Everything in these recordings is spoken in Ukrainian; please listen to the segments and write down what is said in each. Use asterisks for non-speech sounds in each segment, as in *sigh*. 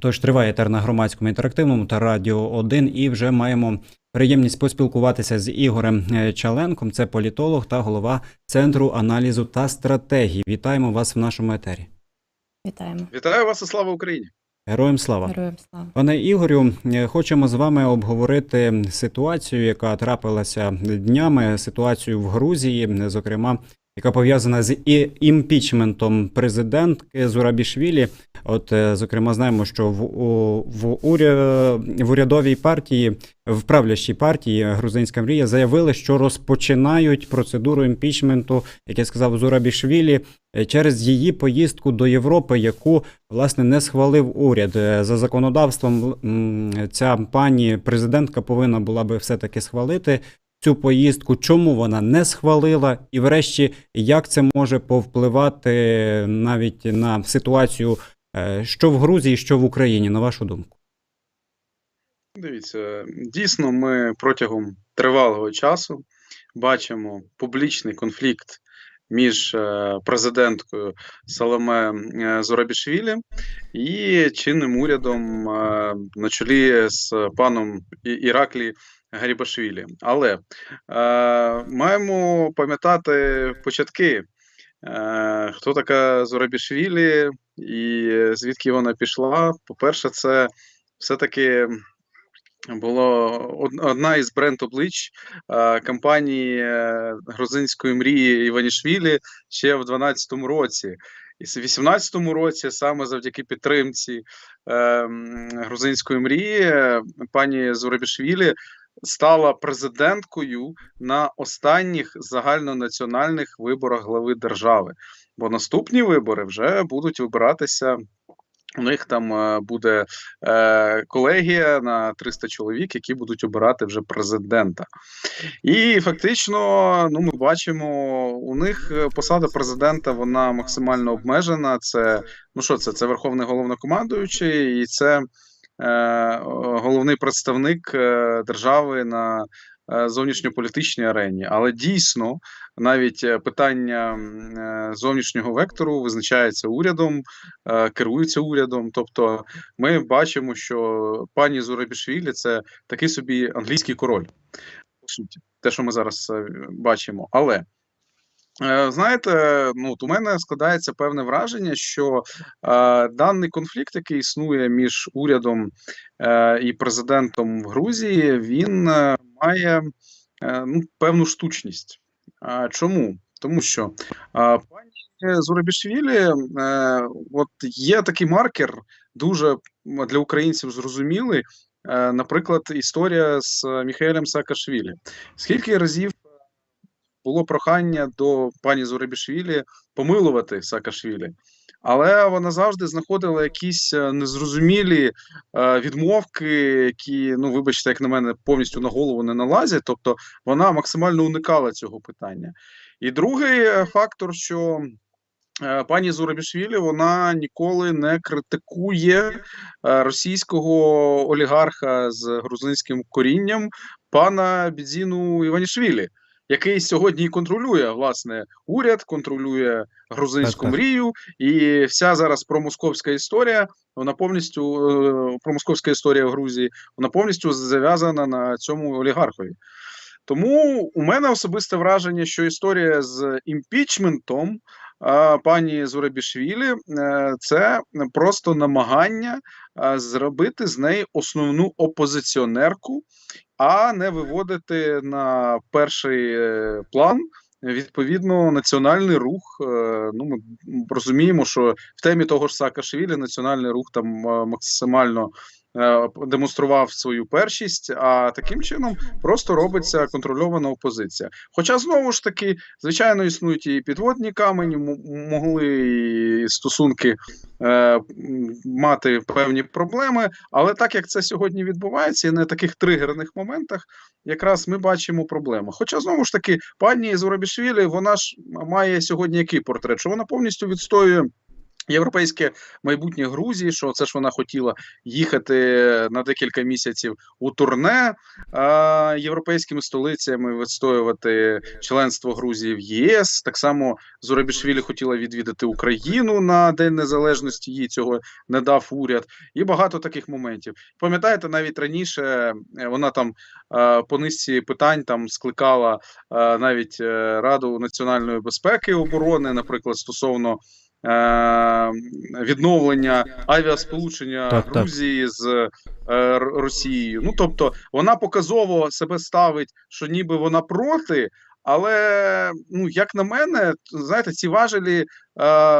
Тож триває етер на громадському інтерактивному та радіо 1 і вже маємо приємність поспілкуватися з Ігорем е, Чаленком. Це політолог та голова Центру аналізу та стратегії. Вітаємо вас в нашому етері. Вітаємо. Вітаю вас і слава Україні! Героям слава! Героям слава. Пане Ігорю, е, хочемо з вами обговорити ситуацію, яка трапилася днями, ситуацію в Грузії, зокрема, яка пов'язана з імпічментом президентки Зурабішвілі. От, е, зокрема, знаємо, що в, в, уря, в урядовій партії, в правлящій партії Грузинська мрія заявили, що розпочинають процедуру імпічменту, як я сказав, Зурабішвілі е, через її поїздку до Європи, яку власне не схвалив уряд. Е, За законодавством ця пані президентка повинна була би все-таки схвалити цю поїздку. Чому вона не схвалила? І, врешті, як це може повпливати навіть на ситуацію, е, що в Грузії, що в Україні, на вашу думку? Дивіться, дійсно, ми протягом тривалого часу бачимо публічний конфлікт між е, президенткою Саломе е, Зорабішвілі і чинним урядом на чолі з паном Іраклі Гарібашвілі. Але е, маємо пам'ятати початки. Е, Хто така Зорабішвілі і звідки вона пішла? По-перше, це все-таки було од- одна із бренд-облич е, компанії е, грузинської мрії Іванішвілі ще в 2012 році. І в 2018 році, саме завдяки підтримці е, грузинської мрії, е, пані Зурабішвілі стала президенткою на останніх загальнонаціональних виборах глави держави. Бо наступні вибори вже будуть вибиратися. У них там е, буде е, колегія на 300 чоловік, які будуть обирати вже президента. І фактично, ну ми бачимо, у них е, посада президента вона максимально обмежена. Це ну що це? Це верховний головнокомандуючий, і це головний представник е, держави на е, зовнішньополітичній арені. Але дійсно, навіть е, питання е, зовнішнього вектору визначається урядом, е, керується урядом. Тобто, ми бачимо, що пані Зурабішвілі це такий собі англійський король, те, що ми зараз е, бачимо. Але е, знаєте, ну от у мене складається певне враження, що е, даний конфлікт, який існує між урядом е, і президентом в Грузії, він е, має е, ну, певну штучність. А чому? Тому що е, пані Зурабішвілі, е, от є такий маркер, дуже для українців зрозумілий. Е, Наприклад, історія з Міхаелем Саакашвілі. Скільки разів було прохання до пані Зурабішвілі помилувати Саакашвілі, але вона завжди знаходила якісь е, незрозумілі е, відмовки, які, ну вибачте, як на мене, повністю на голову не налазять. Тобто вона максимально уникала цього питання. І другий е, фактор, що е, пані Зурабішвілі вона ніколи не критикує е, російського олігарха з грузинським корінням пана Бідзіну Іванішвілі, який сьогодні і контролює власне уряд, контролює грузинську Так, так. мрію, і вся зараз промосковська історія. Вона повністю е, промосковська історія в Грузії, вона повністю зав'язана на цьому олігархові. Тому у мене особисте враження, що історія з імпічментом пані Зурабішвілі е, це просто намагання зробити з неї основну опозиціонерку, а не виводити на перший е, план. Відповідно, національний рух. е, Ну, ми розуміємо, що в темі того ж Саакашвілі національний рух там е, максимально демонстрував свою першість, а таким чином просто робиться контрольована опозиція. Хоча знову ж таки, звичайно, існують і підводні камені, могли і стосунки е, мати певні проблеми, але так як це сьогодні відбувається, і на таких тригерних моментах якраз ми бачимо проблему. Хоча знову ж таки, пані Зурабішвілі, вона ж має сьогодні який портрет, що вона повністю відстоює Європейське майбутнє Грузії, що це ж вона хотіла їхати на декілька місяців у турне а, європейськими столицями, відстоювати членство Грузії в ЄС. Так само Зурабішвілі хотіла відвідати Україну на День Незалежності. Їй цього не дав уряд, і багато таких моментів. Пам'ятаєте, навіть раніше е, вона там е, по низці питань там скликала е, навіть Раду національної безпеки і оборони, наприклад, стосовно. Е, Відновлення авіасполучення Так, так. Грузії з е, Росією. Ну тобто вона показово себе ставить, що ніби вона проти, але ну як на мене, знаєте, ці важелі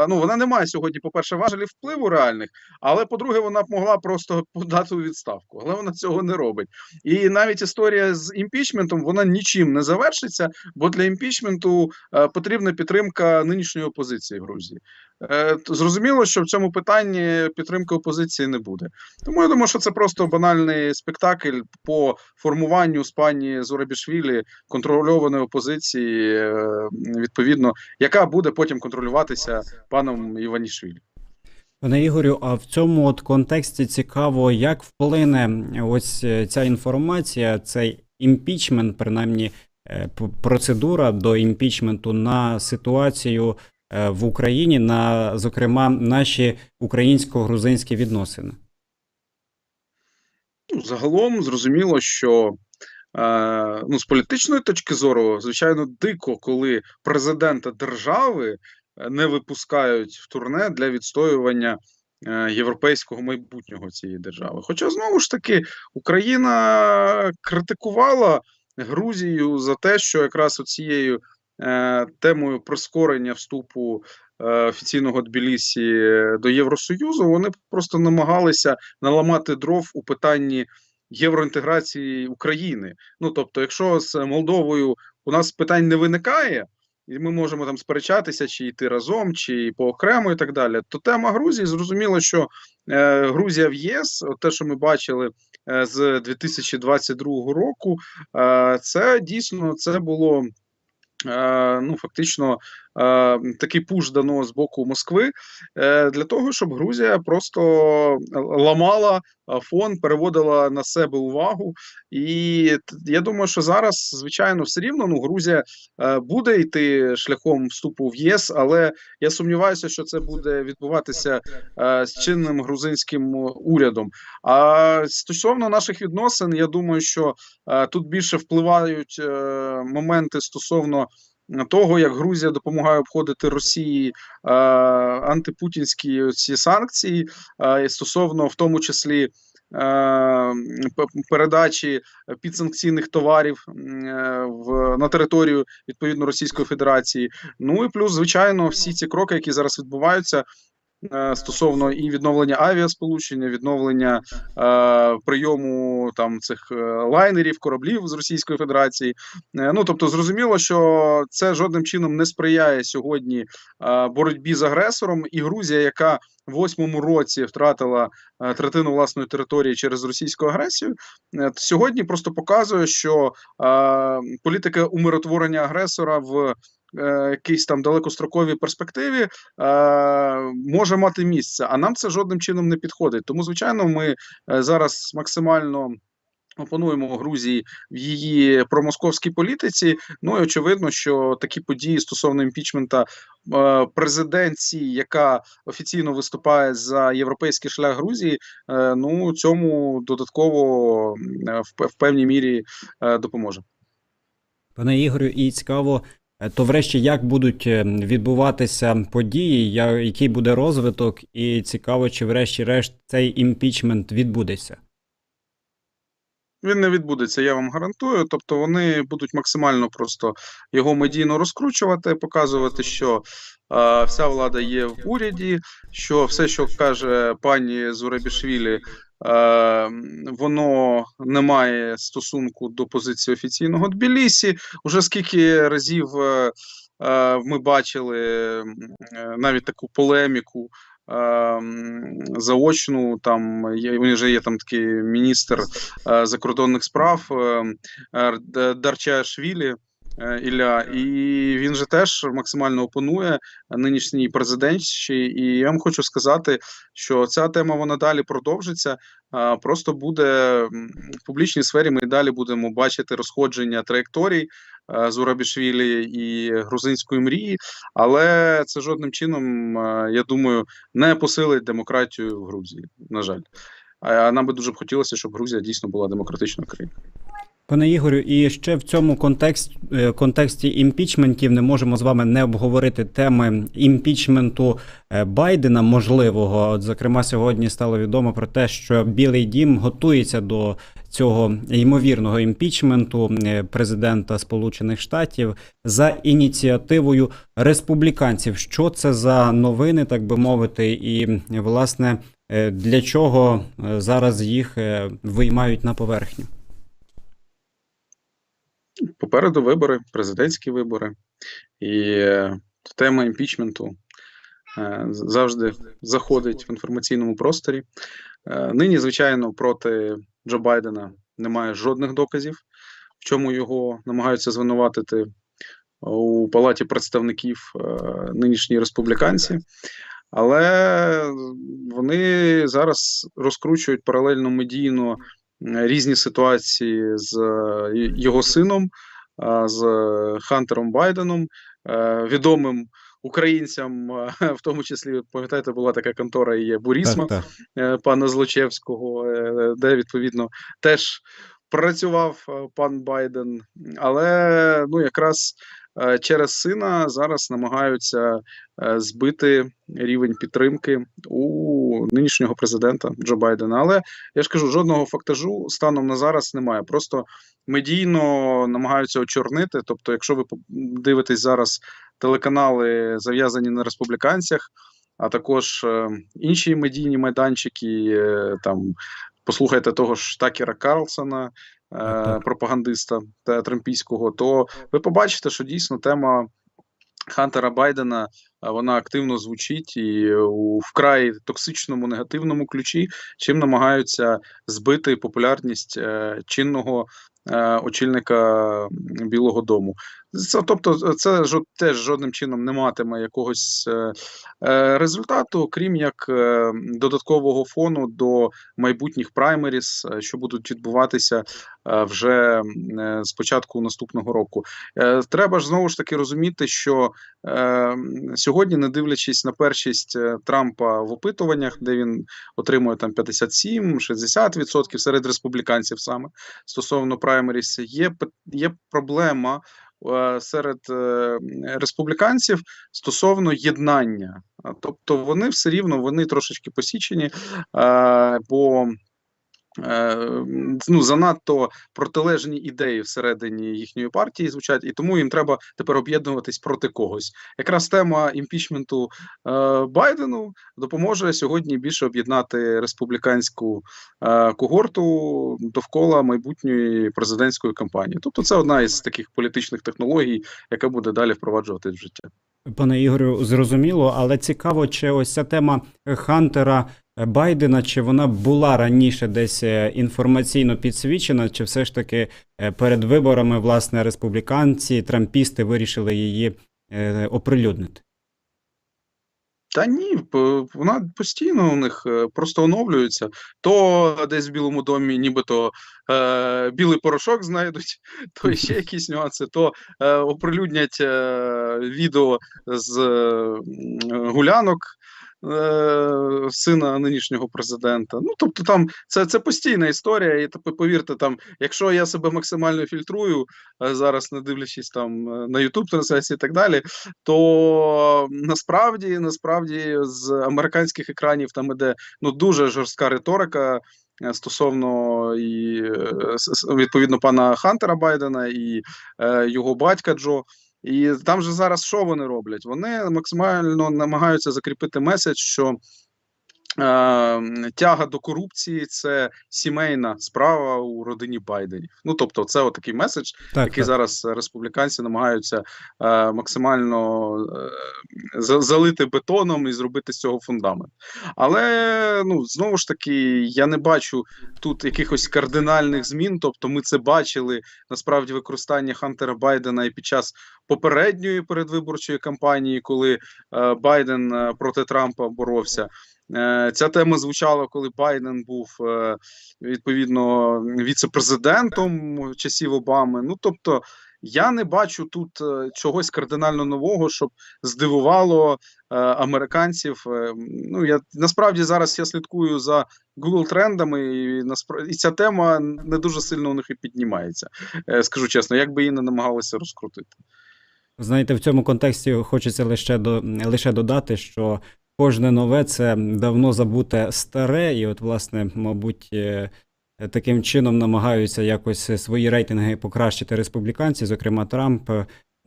ну вона не має сьогодні, по-перше, важелів впливу реальних, але по-друге, вона б могла просто *laughs* подати у відставку, але вона цього не робить. І навіть історія з імпічментом вона нічим не завершиться, бо для імпічменту е, потрібна підтримка нинішньої опозиції в Грузії. Е, зрозуміло, що в цьому питанні підтримки опозиції не буде. Тому я думаю, що це просто банальний спектакль по формуванню з пані Зорабішвілі контрольованої опозиції, е, відповідно, яка буде потім контролюватися паном Іванішвілі. Пане Ігорю, а в цьому от контексті цікаво, як вплине ось е, ця інформація, цей імпічмент, принаймні е, процедура до імпічменту на ситуацію е, в Україні, на зокрема наші українсько-грузинські відносини. Ну, загалом зрозуміло, що е, ну, з політичної точки зору, звичайно, дико, коли президента держави не випускають в турне для відстоювання е, європейського майбутнього цієї держави. Хоча знову ж таки Україна критикувала Грузію за те, що якраз оцією е, темою прискорення вступу е, офіційного Тбілісі до Євросоюзу вони просто намагалися наламати дров у питанні євроінтеграції України. Ну тобто, якщо з Молдовою у нас питань не виникає, і ми можемо там сперечатися, чи йти разом, чи по окремо, і так далі. То тема Грузії зрозуміло, що е, Грузія в єС, от те, що ми бачили е, з 2022 року, е, це дійсно це було. е, Ну, фактично, такий пуш дано з боку Москви е, для того, щоб Грузія просто ламала фон, переводила на себе увагу. І я думаю, що зараз, звичайно, все рівно ну, Грузія е, буде йти шляхом вступу в ЄС, але я сумніваюся, що це буде відбуватися е, з чинним грузинським урядом. А стосовно наших відносин, я думаю, що е, тут більше впливають е, моменти стосовно. Того, як Грузія допомагає обходити Росії е, антипутінські ці санкції, е, стосовно в тому числі е, передачі підсанкційних товарів е, в на територію відповідно Російської Федерації. Ну і плюс, звичайно, всі ці кроки, які зараз відбуваються. Е, Стосовно і відновлення авіасполучення, відновлення е, прийому там цих е, лайнерів, кораблів з Російської Федерації. Е, ну тобто, зрозуміло, що це жодним чином не сприяє сьогодні е, боротьбі з агресором, і Грузія, яка в восьмому році втратила е, третину власної території через російську агресію, е, сьогодні просто показує, що е, політика умиротворення агресора в якійсь там далекостроковій перспективі е, може мати місце, а нам це жодним чином не підходить. Тому, звичайно, ми е, зараз максимально. Опонуємо Грузії в її промосковській політиці. Ну і очевидно, що такі події стосовно імпічмента е, президенції, яка офіційно виступає за європейський шлях Грузії, е, ну цьому додатково е, в, певній мірі е, допоможе. Пане Ігорю, і цікаво, е, то врешті як будуть е, відбуватися події, який буде розвиток, і цікаво, чи врешті-решт цей імпічмент відбудеться. Він не відбудеться, я вам гарантую. Тобто вони будуть максимально просто його медійно розкручувати, показувати, що е, вся влада є в уряді, що все, що каже пані Зурабішвілі, е, воно не має стосунку до позиції офіційного Тбілісі. Уже скільки разів е, е, ми бачили е, навіть таку полеміку. е, Заочну там є вже є там такий міністр закордонних справ е, е, Дарчашвілі. Е, Ілля, і він же теж максимально опонує нинішній президентші. І я вам хочу сказати, що ця тема вона далі продовжиться. Просто буде в публічній сфері. Ми далі будемо бачити розходження траєкторій е, Зурабішвілі і грузинської мрії, але це жодним чином, е, я думаю, не посилить демократію в Грузії. На жаль, а нам би дуже б хотілося, щоб Грузія дійсно була демократичною країною. Пане Ігорю, і ще в цьому контексті, контексті імпічментів не можемо з вами не обговорити теми імпічменту е, Байдена можливого. От, зокрема, сьогодні стало відомо про те, що Білий Дім готується до цього ймовірного імпічменту е, президента Сполучених Штатів за ініціативою республіканців. Що це за новини, так би мовити, і власне е, для чого е, зараз їх е, виймають на поверхню? Попереду вибори, президентські вибори, і е, тема імпічменту е, завжди заходить в інформаційному просторі. Е, Нині, звичайно, проти Джо Байдена немає жодних доказів, в чому його намагаються звинуватити у Палаті представників нинішні республіканці. Але вони зараз розкручують паралельно медійно різні ситуації з е, його сином, з Хантером Байденом, е, відомим українцям, е, в тому числі, пам'ятаєте, була така контора і є Бурісма Так, так. пана Злочевського, де відповідно теж працював пан Байден, але ну якраз через сина зараз намагаються збити рівень підтримки у нинішнього президента Джо Байдена. Але я ж кажу, жодного фактажу станом на зараз немає. Просто медійно намагаються очорнити. Тобто, якщо ви дивитесь зараз телеканали, зав'язані на республіканцях, а також е, інші медійні майданчики, е, там послухайте того ж Такера Карлсона, е, пропагандиста та трампійського, то ви побачите, що дійсно тема Хантера Байдена вона активно звучить і у вкрай токсичному негативному ключі, чим намагаються збити популярність е, чинного е, очільника Білого Дому. Це, тобто, це жо- теж жодним чином не матиме якогось е, е, результату, крім як е, додаткового фону до майбутніх праймеріс, е, що будуть відбуватися е, вже е, з початку наступного року. Е, Треба ж знову ж таки розуміти, що е, сьогодні, не дивлячись на першість е, Трампа в опитуваннях, де він отримує там 57-60% серед республіканців саме стосовно праймеріс, є є проблема. Е, Серед е, республіканців стосовно єднання, тобто вони все рівно вони трошечки посічені, е, бо ну, занадто протилежні ідеї всередині їхньої партії звучать, і тому їм треба тепер об'єднуватись проти когось. Якраз тема імпічменту е, Байдену допоможе сьогодні більше об'єднати республіканську е, когорту довкола майбутньої президентської кампанії. Тобто, це одна із таких політичних технологій, яка буде далі впроваджуватись в життя. Пане Ігорю, зрозуміло, але цікаво, чи ось ця тема Хантера Байдена, чи вона була раніше десь е, інформаційно підсвічена, чи все ж таки е, перед виборами власне республіканці, трампісти вирішили її е, оприлюднити? Та ні, вона постійно у них просто оновлюється. То десь в Білому домі нібито е, білий порошок знайдуть, *laughs* то ще *laughs* якісь нюанси, то е, оприлюднять е, відео з е, гулянок. Е, Сина нинішнього президента. Ну тобто, там це, це постійна історія, і повірте, там, якщо я себе максимально фільтрую е, зараз, не дивлячись там е, на YouTube трансляції і так далі, то насправді, насправді, з американських екранів там іде ну дуже жорстка риторика стосовно і відповідно пана Хантера Байдена і його батька Джо. І там же зараз що вони роблять? Вони максимально намагаються закріпити меседж, що тяга до корупції це сімейна справа у родині Байденів. Ну тобто, це отакий меседж, Так, який зараз республіканці намагаються е, максимально за- залити бетоном і зробити з цього фундамент. Але ну знову ж таки, я не бачу тут якихось кардинальних змін. Тобто, ми це бачили насправді використання Хантера Байдена і під час попередньої передвиборчої кампанії, коли е, Байден е, проти Трампа боровся. Е, Ця тема звучала, коли Байден був е, відповідно віце-президентом часів Обами. Ну тобто, я не бачу тут е, чогось кардинально нового, щоб здивувало американців. Ну я насправді зараз я слідкую за Google трендами, і насправді і ця тема не дуже сильно у них і піднімається. Скажу чесно, як би її не намагалися розкрутити. Знаєте, в цьому контексті хочеться лише до лише додати, що кожне нове це давно забуте старе, і от, власне, мабуть, е, таким чином намагаються якось свої рейтинги покращити республіканці, зокрема Трамп.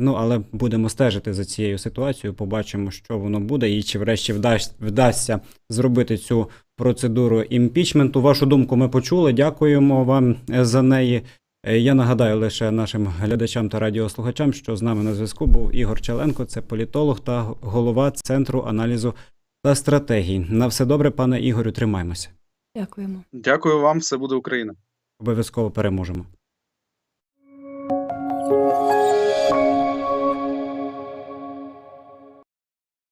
Ну, але будемо стежити за цією ситуацією, побачимо, що воно буде, і чи врешті вдасть, вдасться зробити цю процедуру імпічменту. Вашу думку ми почули. Дякуємо вам е, за неї. Е, Я нагадаю лише нашим глядачам та радіослухачам, що з нами на зв'язку був Ігор Челенко, це політолог та голова Центру аналізу та стратегій. На все добре, пане Ігорю, тримаймося. Дякуємо. Дякую вам, все буде Україна. Обов'язково переможемо.